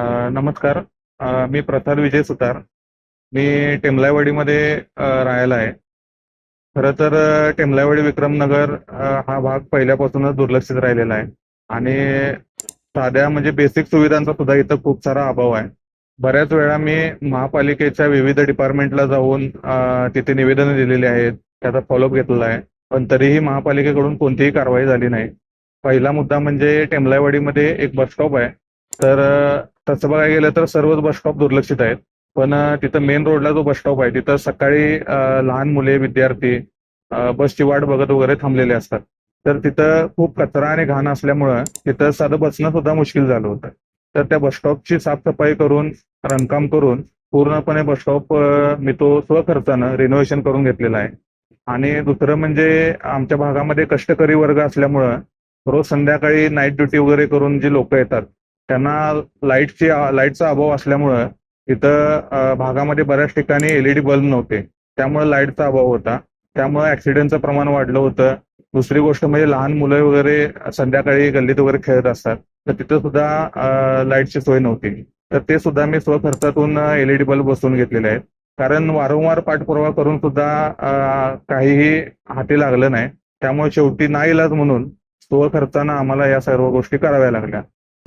नमस्कार. मी प्रसाद विजय सुतार. मी टेमलायवाडीमध्ये राहायला आहे. खरं तर टेमलायवाडी विक्रमनगर हा भाग पहिल्यापासूनच दुर्लक्षित राहिलेला आहे. आणि साध्या म्हणजे बेसिक सुविधांचा सुद्धा इथं खूप सारा अभाव आहे. बऱ्याच वेळा मी महापालिकेच्या विविध डिपार्टमेंटला जाऊन तिथे निवेदनं दिलेली आहेत. त्याचा फॉलोअप घेतलेला आहे. पण तरीही महापालिकेकडून कोणतीही कारवाई झाली नाही. पहिला मुद्दा म्हणजे टेमलायवाडीमध्ये एक बस स्टॉप आहे. तर तसं बघायला गेलं तर सर्वच बस स्टॉप दुर्लक्षित आहेत. पण तिथं मेन रोडला जो बस स्टॉप आहे तिथं सकाळी लहान मुले विद्यार्थी बसची वाट बघत वगैरे थांबलेले असतात. तर तिथं खूप कचरा आणि घाण असल्यामुळं तिथं साधं बसणं सुद्धा मुश्किल झालं होतं. तर त्या बस स्टॉपची साफसफाई करून रंगकाम करून पूर्णपणे बस स्टॉप मी तो स्वखर्चानं रिनोव्हेशन करून घेतलेला आहे. आणि दुसरं म्हणजे आमच्या भागामध्ये कष्टकरी वर्ग असल्यामुळं रोज संध्याकाळी नाईट ड्युटी वगैरे करून जी लोक येतात त्यांना लाईटची लाईटचा अभाव असल्यामुळं इथं भागामध्ये बऱ्याच ठिकाणी एलईडी बल्ब नव्हते. त्यामुळे लाईटचा अभाव होता. त्यामुळे ऍक्सिडेंटचं प्रमाण वाढलं होतं. दुसरी गोष्ट म्हणजे लहान मुलं वगैरे संध्याकाळी गल्लीत वगैरे खेळत असतात. तर तिथं सुद्धा लाईटची सोय नव्हती. तर ते सुद्धा मी स्वखर्चातून एलईडी बल्ब बसवून घेतलेले आहेत. कारण वारंवार पाठपुरावा करून सुद्धा काहीही हाती लागलं नाही. त्यामुळे शेवटी नाईलाज म्हणून स्वखर्चानं आम्हाला या सर्व गोष्टी कराव्या लागल्या.